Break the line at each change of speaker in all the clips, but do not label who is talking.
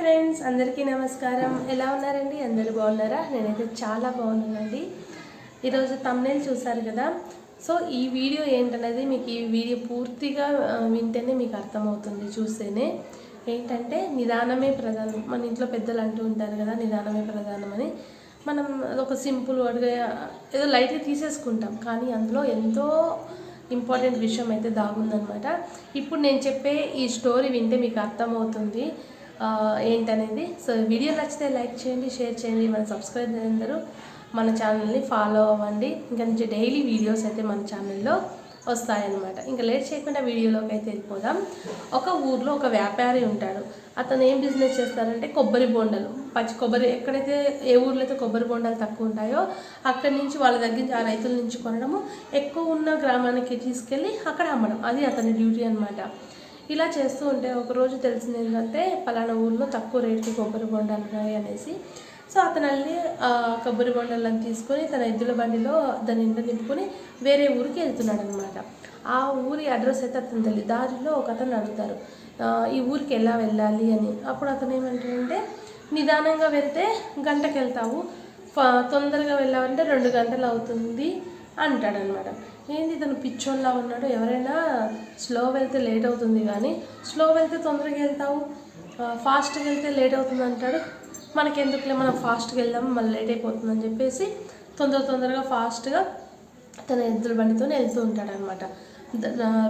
Friends అందరికీ నమస్కారం. ఎలా ఉన్నారండి? అందరూ బాగున్నారా? నేనైతే చాలా బాగున్నానండి. ఈరోజు తమ్నేల్ చూసారు కదా? సో ఈ వీడియో ఏంటనేది మీకు ఈ వీడియో పూర్తిగా వింటేనే మీకు అర్థమవుతుంది చూస్తేనే. ఏంటంటే నిదానమే ప్రధానం. మన ఇంట్లో పెద్దలు అంటూ ఉంటారు కదా నిదానమే ప్రధానం అని. మనం అదొక సింపుల్ వర్డ్గా ఏదో లైట్గా తీసేసుకుంటాం. కానీ అందులో ఎంతో ఇంపార్టెంట్ విషయం అయితే దాగుందనమాట ఇప్పుడు నేను చెప్పే ఈ స్టోరీ వింటే మీకు అర్థమవుతుంది. ఏంటనేది. సో వీడియో నచ్చితే లైక్ చేయండి షేర్ చేయండి మన సబ్స్క్రైబ్ అందరూ మన ఛానల్ని ఫాలో అవ్వండి. ఇంకా నుంచి డైలీ వీడియోస్ అయితే మన ఛానల్లో వస్తాయన్నమాట. ఇంకా లేట్ చేయకుండా వీడియోలోకి అయితే వెళ్ళిపోదాం. ఒక ఊర్లో ఒక వ్యాపారి ఉంటాడు. అతను ఏం బిజినెస్ చేస్తారంటే కొబ్బరి బొండలు. పచ్చి కొబ్బరి ఎక్కడైతే ఏ ఊర్లో అయితే కొబ్బరి బొండాలు తక్కువ ఉంటాయో అక్కడి నుంచి వాళ్ళ దగ్గర నుంచి ఆ రైతుల నుంచి కొనడము. ఎక్కువ ఉన్న గ్రామానికి తీసుకెళ్ళి అక్కడ అమ్మడం. అది అతని డ్యూటీ అనమాట ఇలా చేస్తూ ఉంటే ఒకరోజు తెలిసింది ఏంటంటే పలానా ఊర్లో తక్కువ రేటుకి కొబ్బరి బొండాలు ఉన్నాయి అనేసి. సో అతను వెళ్ళి కొబ్బరి బొండాలను తీసుకొని తన ఎద్దుల బండిలో దాని ఇంట నింపుకొని వేరే ఊరికి వెళ్తున్నాడు అనమాట ఆ ఊరి అడ్రస్ అయితే అతను తెలియదు దారిలో ఒక అతను అడుగుతారు ఈ ఊరికి ఎలా వెళ్ళాలి? అని. అప్పుడు అతను ఏమంటాడంటే నిదానంగా వెళ్తే గంటకి వెళ్తావు ఫ- తొందరగా వెళ్ళావంటే రెండు గంటలు అవుతుంది అంటాడనమాట. ఏంది ఇతను పిచ్చోళ్ళ ఉన్నాడు? ఎవరైనా స్లో వెళ్తే లేట్ అవుతుంది కానీ స్లో వెళ్తే తొందరగా వెళ్తావు? ఫాస్ట్గా వెళ్తే లేట్ అవుతుంది అంటాడు. మనకెందుకులే మనం ఫాస్ట్గా వెళ్దాం మళ్ళీ లేట్ అయిపోతుందని చెప్పేసి తొందర తొందరగా ఫాస్ట్గా తన ఎద్దుల బండితో వెళ్తూ ఉంటాడనమాట.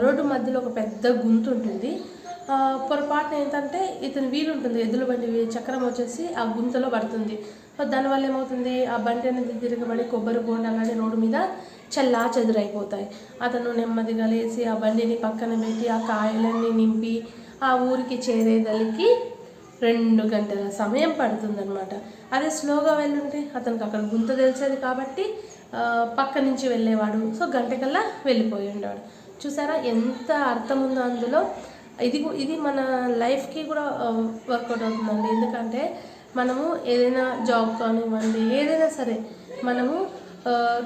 రోడ్డు మధ్యలో ఒక పెద్ద గుంత ఉంటుంది. పొరపాటున ఏంటంటే ఇతని వీలు ఉంటుంది ఎద్దుల బండి చక్రం వచ్చేసి ఆ గుంతలో పడుతుంది. దానివల్ల ఏమవుతుంది? ఆ బండి అనేది తిరగబడి కొబ్బరి బోండాలని రోడ్డు మీద చల్లా చెదురైపోతాయి. అతను నెమ్మదిగా లేచి ఆ బండిని పక్కన పెట్టి ఆ కాయలన్నీ నింపి ఆ ఊరికి చేరేదలికి రెండు గంటల సమయం పడుతుందన్నమాట. అదే స్లోగా వెళ్ళుంటే అతనికి అక్కడ గుంత తెలిసేది కాబట్టి పక్క నుంచి వెళ్ళేవాడు. సో గంటకల్లా వెళ్ళిపోయి ఉండేవాడు. చూసారా ఎంత అర్థం ఉందో అందులో? ఇది ఇది మన లైఫ్కి కూడా వర్కౌట్ అవుతుందండి. ఎందుకంటే మనము ఏదైనా జాబ్ కానివ్వండి ఏదైనా సరే మనము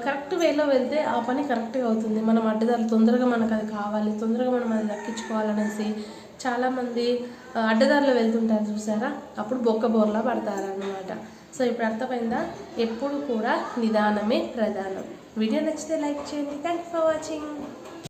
కరెక్ట్ వేలో వెళ్తే ఆ పని కరెక్ట్గా అవుతుంది. మనం అడ్డదారులు తొందరగా మనకు అది కావాలి తొందరగా మనం అది దక్కించుకోవాలనేసి చాలామంది అడ్డదారిలో వెళ్తుంటారు చూసారా? అప్పుడు బొక్క బోర్లా పడతారనమాట సో ఇప్పుడు అర్థమైందా? ఎప్పుడు కూడా నిదానమే ప్రధానం. వీడియో నచ్చితే లైక్ చేయండి. Thank for watching.